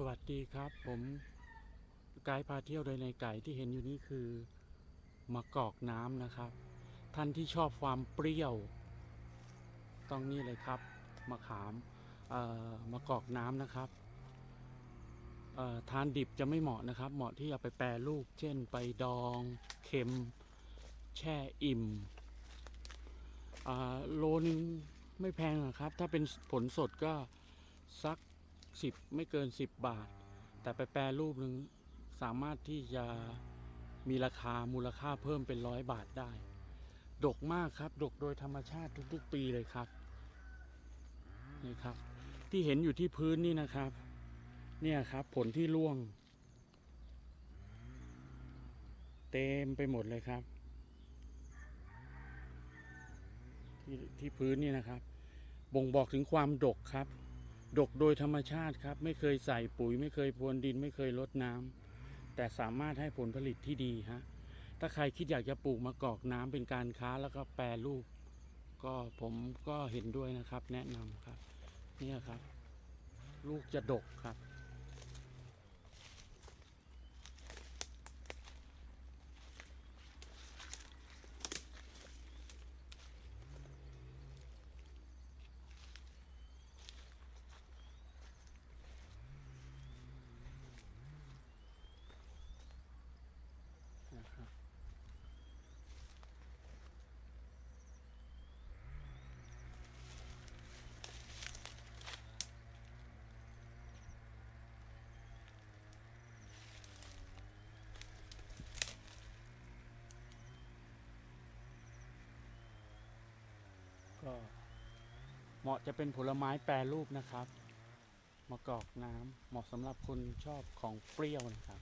สวัสดีครับ ผมไกด์พาเที่ยวโดยในไก่ที่เห็นอยู่นี่คือมะกอกน้ำนะครับ ท่านที่ชอบความเปรี้ยว ต้องนี่เลยครับมะขามมะกอกน้ำนะครับทานดิบจะไม่เหมาะนะครับ เหมาะที่จะไปแปรรูป เช่น ไปดองเค็ม แช่อิ่มโลนึงไม่แพงหรอกครับ ถ้าเป็นผลสดก็สัก สิบไม่เกินสิบบาท แต่ไปแปรรูปหนึ่งสามารถที่จะมีราคามูลค่าเพิ่มเป็นร้อยบาทได้ ดกมากครับ ดกโดยธรรมชาติทุกๆ ปีเลยครับนี่ครับ ที่เห็นอยู่ที่พื้นนี่นะครับ เนี่ยครับผลที่ร่วง เต็มไปหมดเลยครับ ที่ที่พื้นนี่นะครับ บ่งบอกถึงความดกครับ ดกโดยธรรมชาติครับ ไม่เคยใส่ปุ๋ย ไม่เคยพรวนดิน ไม่เคยลดน้ำแต่สามารถให้ผลผลิตที่ดีฮะถ้าใครคิดอยากจะปลูกมะกอกน้ำเป็นการค้าแล้วก็แปรรูป ก็ผมก็เห็นด้วยนะครับ แนะนำครับ เนี่ยครับ ลูกจะดกครับนะครับ ก็เหมาะจะเป็นผลไม้แปรรูปนะครับมะกอกน้ำเหมาะสำหรับคนชอบของเปรี้ยวนะครับ